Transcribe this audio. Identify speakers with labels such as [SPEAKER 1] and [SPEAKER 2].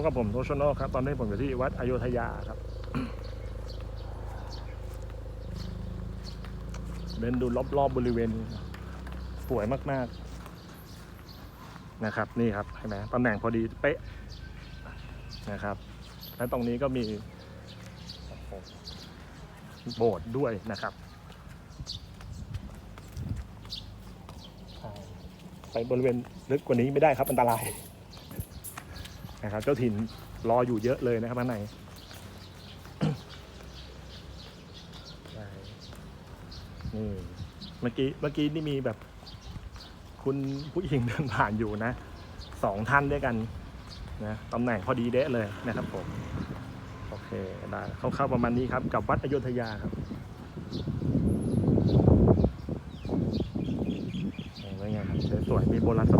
[SPEAKER 1] พบกับผมโทชโนครับ ตอนนี้ผมอยู่ที่วัดอโยธยาครับ เดินดูรอบๆบบริเวณ สวยมาก ๆ นะครับ นี่ครับเห็นไหมตำแหน่งพอดีเป๊ะนะครับ และตรงนี้ก็มีโบสถ์ด้วยนะครับ ไปบริเวณลึกกว่านี้ไม่ได้ครับอันตราย นะครับ เจ้าถิ่นรออยู่เยอะเลยนะครับข้างในนี่เมื่อกี้เมื่อกี้นี่มีแบบ คุณผู้หญิงเดินผ่านอยู่นะสองท่านด้วยกันนะตำแหน่งพอดีเดะเลยนะครับผม โอเคได้คร่าวๆประมาณนี้ครับ กับวัดอโยธยาครับเห็นไหมไงครับสวยๆมีโบราณส